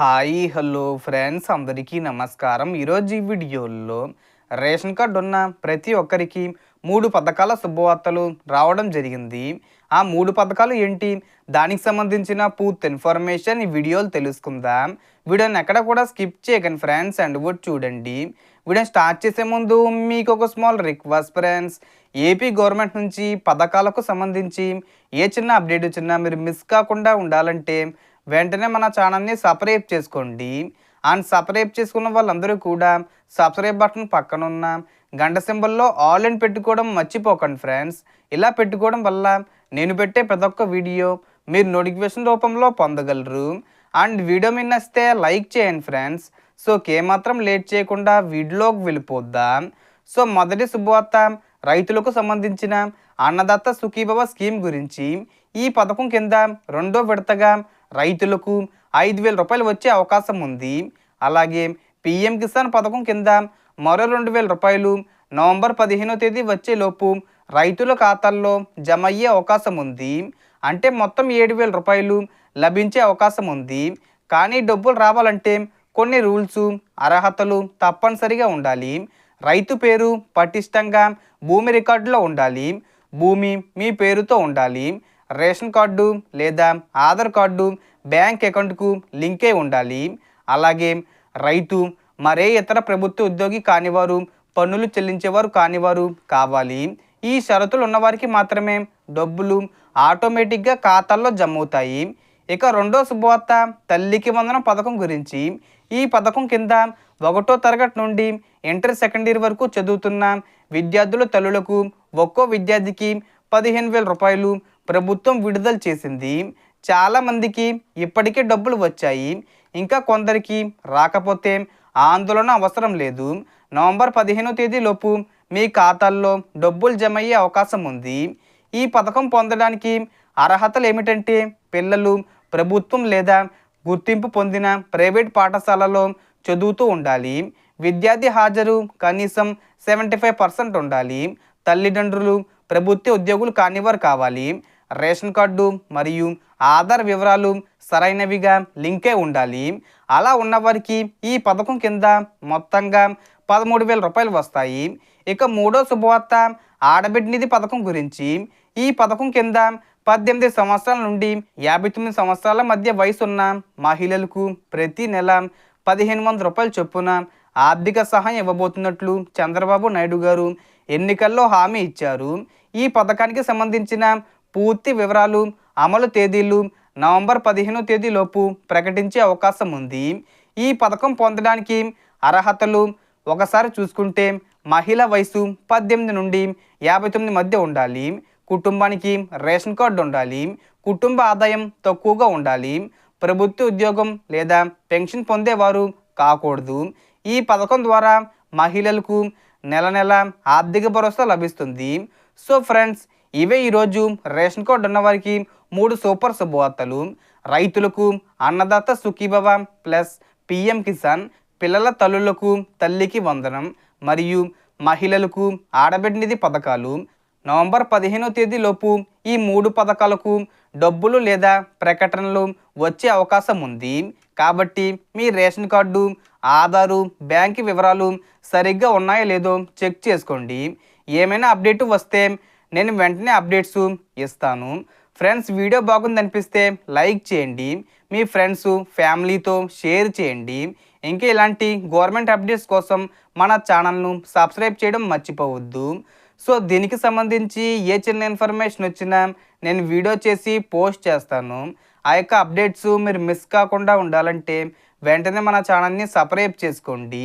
Hi hello friends. అందరికీ నమస్కారం. ఈరోజు ఈ వీడియోలో రేషన్ కార్డు ఉన్న ప్రతి ఒక్కరికి మూడు పథకాల శుభవార్తలు రావడం జరిగింది. ఆ మూడు పథకాలు ఏంటి? దానికి సంబంధించిన పూర్తి ఇన్ఫర్మేషన్ ఈ వీడియోలు తెలుసుకుందాం. వీడియోని ఎక్కడ కూడా స్కిప్ చేయకండి ఫ్రెండ్స్ అండ్ కూడా చూడండి. వీడియో స్టార్ట్ చేసే ముందు మీకు ఒక small request friends. AP government నుంచి పథకాలకు సంబంధించి ఏ చిన్న అప్డేట్ వచ్చినా మీరు మిస్ కాకుండా ఉండాలంటే వెంటనే మన ఛానల్ని సబ్స్క్రైబ్ చేసుకోండి. అండ్ సబ్స్క్రైబ్ చేసుకున్న వాళ్ళందరూ కూడా సబ్స్క్రైబ్ బటన్ పక్కన ఉన్న గంట సింబల్లో ఆల్ ఇన్ పెట్టుకోవడం మర్చిపోకండి ఫ్రెండ్స్. ఇలా పెట్టుకోవడం వల్ల నేను పెట్టే ప్రతి ఒక్క వీడియో మీరు నోటిఫికేషన్ రూపంలో పొందగలరు. అండ్ వీడియో మీ నచ్చితే లైక్ చేయండి ఫ్రెండ్స్. సో మాత్రం లేట్ చేయకుండా వీడియోకి వెళ్ళిపోద్దాం. సో మొదటి శుభవార్త రైతులకు సంబంధించిన అన్నదాత సుఖీభవ స్కీమ్ గురించి ఈ పథకం కింద రెండో విడతగా రైతులకు ఐదు వేల రూపాయలు వచ్చే అవకాశం ఉంది. అలాగే పిఎం కిసాన్ పథకం కింద మరో రెండు వేల రూపాయలు నవంబర్ పదిహేనో తేదీ వచ్చేలోపు రైతుల ఖాతాల్లో జమ అయ్యే అవకాశం ఉంది. అంటే మొత్తం ఏడు వేల రూపాయలు లభించే అవకాశం ఉంది. కానీ డబ్బులు రావాలంటే కొన్ని రూల్స్ అర్హతలు తప్పనిసరిగా ఉండాలి. రైతు పేరు పటిష్టంగా భూమి రికార్డులో ఉండాలి. భూమి మీ పేరుతో ఉండాలి. రేషన్ కార్డు లేదా ఆధార్ కార్డు బ్యాంక్ అకౌంట్కు లింకే ఉండాలి. అలాగే రైతు మరే ఇతర ప్రభుత్వ ఉద్యోగి కానివారు పన్నులు చెల్లించేవారు కానివారు కావాలి. ఈ షరతులు ఉన్నవారికి మాత్రమే డబ్బులు ఆటోమేటిక్గా ఖాతాల్లో జమ అవుతాయి ఇక రెండో శుభవార్త తల్లికి వందనం పథకం గురించి. ఈ పథకం కింద ఒకటో తరగతి నుండి ఇంటర్ సెకండ్ ఇయర్ వరకు చదువుతున్న విద్యార్థుల తల్లులకు ఒక్కో విద్యార్థికి పదిహేను వేల రూపాయలు ప్రభుత్వం విడుదల చేసింది. చాలామందికి ఇప్పటికే డబ్బులు వచ్చాయి. ఇంకా కొందరికి రాకపోతే ఆందోళన అవసరం లేదు. నవంబర్ పదిహేనో తేదీలోపు మీ ఖాతాల్లో డబ్బులు జమ అయ్యే అవకాశం ఉంది. ఈ పథకం పొందడానికి అర్హతలు ఏమిటంటే పిల్లలు ప్రభుత్వం లేదా గుర్తింపు పొందిన ప్రైవేట్ పాఠశాలలో చదువుతూ ఉండాలి. విద్యార్థి హాజరు కనీసం సెవెంటీ ఫైవ్ పర్సెంట్ ఉండాలి. తల్లిదండ్రులు ప్రభుత్వ ఉద్యోగులు కానివారు కావాలి. రేషన్ కార్డు మరియు ఆధార్ వివరాలు సరైనవిగా లింకే ఉండాలి. అలా ఉన్నవారికి ఈ పథకం కింద మొత్తంగా పదమూడు వేల రూపాయలు వస్తాయి. ఇక మూడో శుభవార్త ఆడబిడ్డ నిధి పథకం గురించి. ఈ పథకం కింద పద్దెనిమిది సంవత్సరాల నుండి యాభై తొమ్మిది సంవత్సరాల మధ్య వయసు ఉన్న మహిళలకు ప్రతి నెల పదిహేను వందల రూపాయలు చొప్పున ఆర్థిక సహాయం ఇవ్వబోతున్నట్లు చంద్రబాబు నాయుడు గారు ఎన్నికల్లో హామీ ఇచ్చారు. ఈ పథకానికి సంబంధించిన పూర్తి వివరాలు అమలు తేదీలు నవంబర్ పదిహేనో తేదీలోపు ప్రకటించే అవకాశం ఉంది. ఈ పథకం పొందడానికి అర్హతలు ఒకసారి చూసుకుంటే మహిళ వయసు పద్దెనిమిది నుండి యాభై తొమ్మిది మధ్య ఉండాలి. కుటుంబానికి రేషన్ కార్డు ఉండాలి. కుటుంబ ఆదాయం తక్కువగా ఉండాలి. ప్రభుత్వ ఉద్యోగం లేదా పెన్షన్ పొందేవారు కాకూడదు. ఈ పథకం ద్వారా మహిళలకు నెల నెల ఆర్థిక భరోసా లభిస్తుంది. సో ఫ్రెండ్స్ ఇవే ఈరోజు రేషన్ కార్డు ఉన్నవారికి మూడు సూపర్ శుభవార్తలు. రైతులకు అన్నదాత సుఖీభవ ప్లస్ పిఎం కిసాన్ పిల్లల తల్లులకు తల్లికి వందనం మరియు మహిళలకు ఆడబిడ్డనిధి పథకాలు. నవంబర్ పదిహేనో తేదీలోపు ఈ మూడు పథకాలకు డబ్బులు లేదా ప్రకటనలు వచ్చే అవకాశం ఉంది. కాబట్టి మీ రేషన్ కార్డు ఆధారు బ్యాంక్ వివరాలు సరిగ్గా ఉన్నాయో లేదో చెక్ చేసుకోండి. ఏమైనా అప్డేట్ వస్తే నేను వెంటనే అప్డేట్స్ ఇస్తాను. ఫ్రెండ్స్ వీడియో బాగుంది అనిపిస్తే లైక్ చేయండి. మీ ఫ్రెండ్స్ ఫ్యామిలీతో షేర్ చేయండి. ఇంకా ఇలాంటి గవర్నమెంట్ అప్డేట్స్ కోసం మన ఛానల్ను సబ్స్క్రైబ్ చేయడం మర్చిపోవద్దు. సో దీనికి సంబంధించి ఏ చిన్న ఇన్ఫర్మేషన్ వచ్చినా నేను వీడియో చేసి పోస్ట్ చేస్తాను. ఆ యొక్క అప్డేట్స్ మీరు మిస్ కాకుండా ఉండాలంటే వెంటనే మన ఛానల్ని సబ్స్క్రైబ్ చేసుకోండి.